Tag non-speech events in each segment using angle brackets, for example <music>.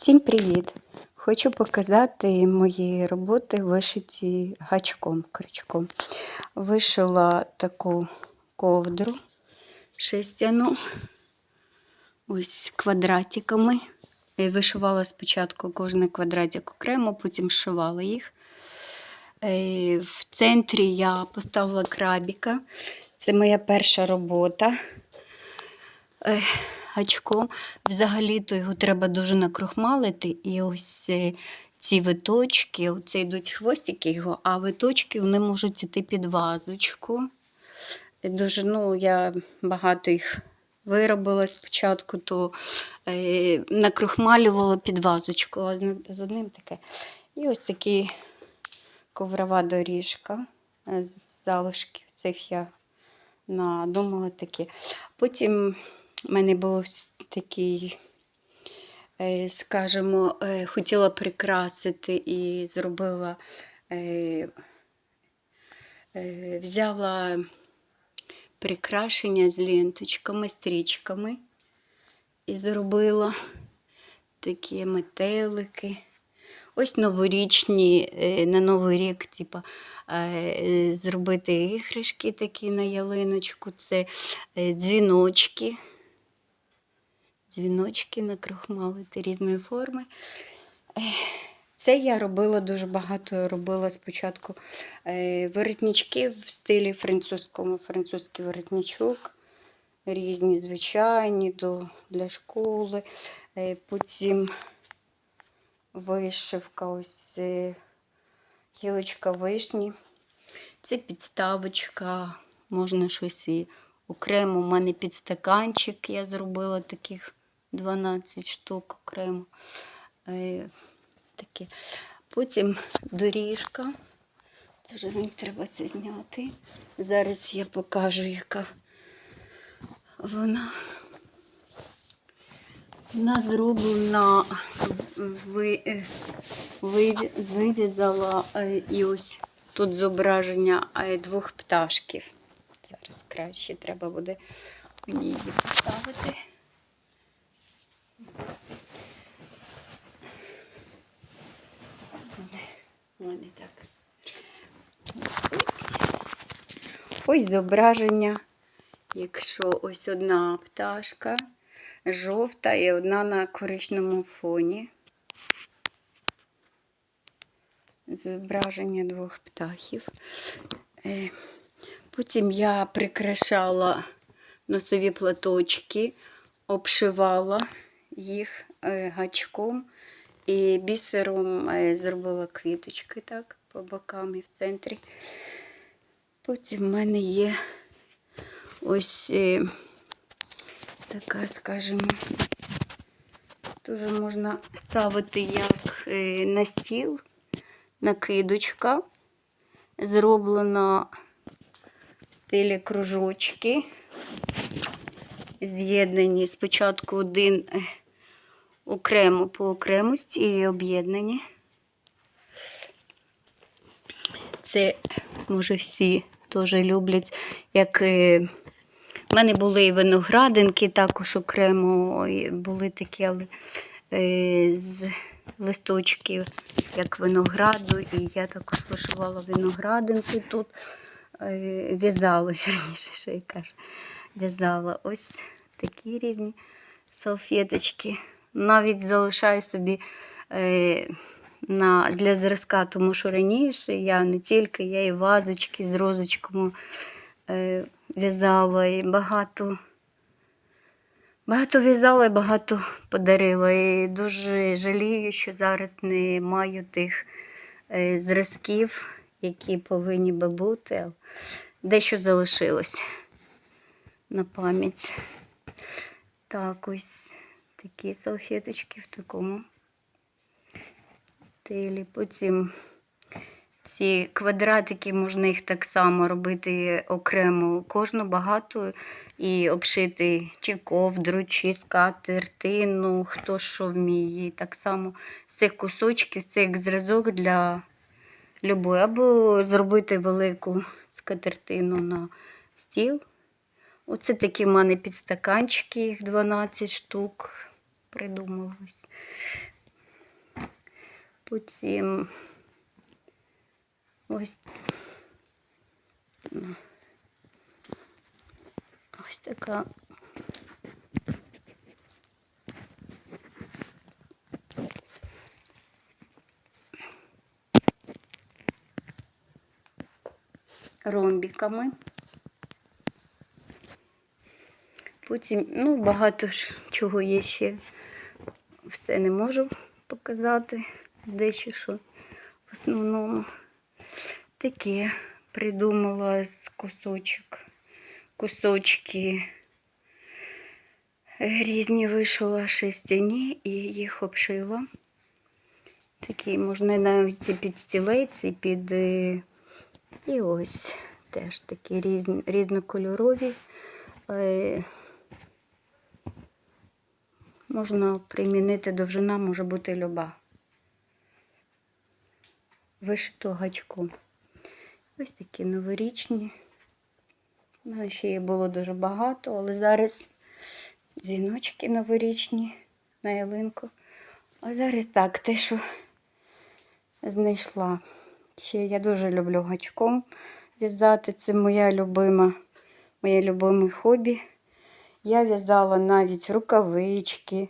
Всім привіт! Хочу показати мої роботи, вишиті гачком, крючком. Вишила таку ковдру шестяну, ось квадратиками. Вишивала спочатку кожний квадратик окремо, потім шивала їх. Е, В центрі я поставила крабіка. Це моя перша робота гачком. Взагалі-то його треба дуже накрохмалити. І ось е, ці виточки, оце йдуть хвостики його, а виточки вони можуть йти під вазочку. Дуже, ну, я багато їх виробила спочатку, то е, накрохмалювала під вазочку, а з одним таке. І ось такий коврова доріжка. Е, З залишків цих я надумала такі. Потім в мене був такий, е, скажімо, е, хотіла прикрасити і зробила, е, взяла прикрашення з ленточками, стрічками і зробила такі метелики. Ось новорічні, на Новий рік, типа, зробити іграшки такі на ялиночку. Це дзвіночки. Дзвіночки накрохмалити різної форми. Це я робила дуже багато. Робила спочатку е, воротнички в стилі французькому, французький воротничок. Різні, звичайні для школи. Е, Потім вишивка, ось е, гілочка вишні. Це підставочка, можна щось і окремо. У мене підстаканчик, я зробила таких 12 штук окремо. Е, такі. Потім доріжка. Вже мені треба це зняти. Зараз я покажу, яка вона. Вона зроблена, ви, е, вирізала е, і ось тут зображення двох пташків. Зараз краще треба буде мені її поставити. Мене так. Ось зображення, якщо ось одна пташка жовта і одна на коричневому фоні. Зображення двох птахів. Е, Потім я прикрашала носові платочки, обшивала їх е, гачком і бісером е, зробила квіточки так, по бокам і в центрі. Потім в мене є ось е, така, скажімо, дуже можна ставити як е, на стіл, накидочка, зроблена в стилі кружочки, з'єднані спочатку один окремо по окремості і об'єднані. Це, може, всі теж люблять, як е, в мене були і виноградинки також окремо, були такі але, е, з листочків, як винограду, і я також вишивала виноградинки тут, е, в'язала, <laughs> вірніше, що я кажу, в'язала. Ось такі різні салфеточки. Навіть залишаю собі е, на, для зразка, тому що раніше я не тільки, я і вазочки з розочками е, в'язала, і багато, багато в'язала і багато подарила. І дуже жалію, що зараз не маю тих е, зразків, які повинні би бути. Дещо залишилось на пам'ять. Так, ось такі салфеточки в такому стилі. Потім ці квадратики, можна їх так само робити окремо, кожну багато і обшити чи ковдру, чи скатертину, хто що вміє. Так само з цих кусочків, це як зразок для любої. Або зробити велику скатертину на стіл. Оце такі в мене підстаканчики, їх 12 штук придумалось. Потім ось, ну, ось така ромбіками. Потім, ну, багато ж чого є ще. Все не можу показати. Дещо що в основному. Таке придумала з кусочок. Кусочки різні вишила шерстяні і їх обшила. Такі можна навіть і під стілець, і під. е, І ось теж такі різні, різнокольорові. Можна примінити довжина, може бути люба. Вишито гачком. Ось такі новорічні. У мене ще їх було дуже багато, але зараз дзвіночки новорічні на ялинку. А зараз так, те, що знайшла. Ще я дуже люблю гачком в'язати. Це моя любима, моє любиме хобі. Я в'язала навіть рукавички,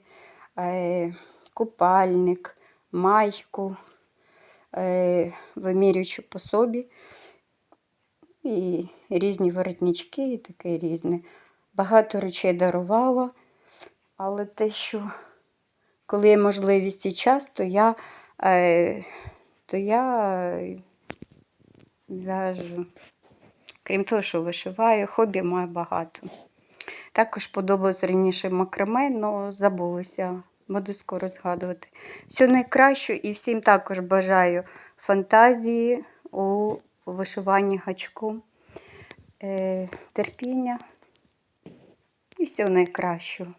е, купальник, майку, е, вимірюючи по собі. І різні воротнички, і таке різне. Багато речей дарувала, але те, що коли є можливість і час, то я, е, то я в'яжу. Крім того, що вишиваю, хобі маю багато. Також подобалось раніше макраме, але забулося. Буду скоро згадувати. Все найкраще і всім також бажаю фантазії у вишиванні гачку, е, терпіння і всього найкращого.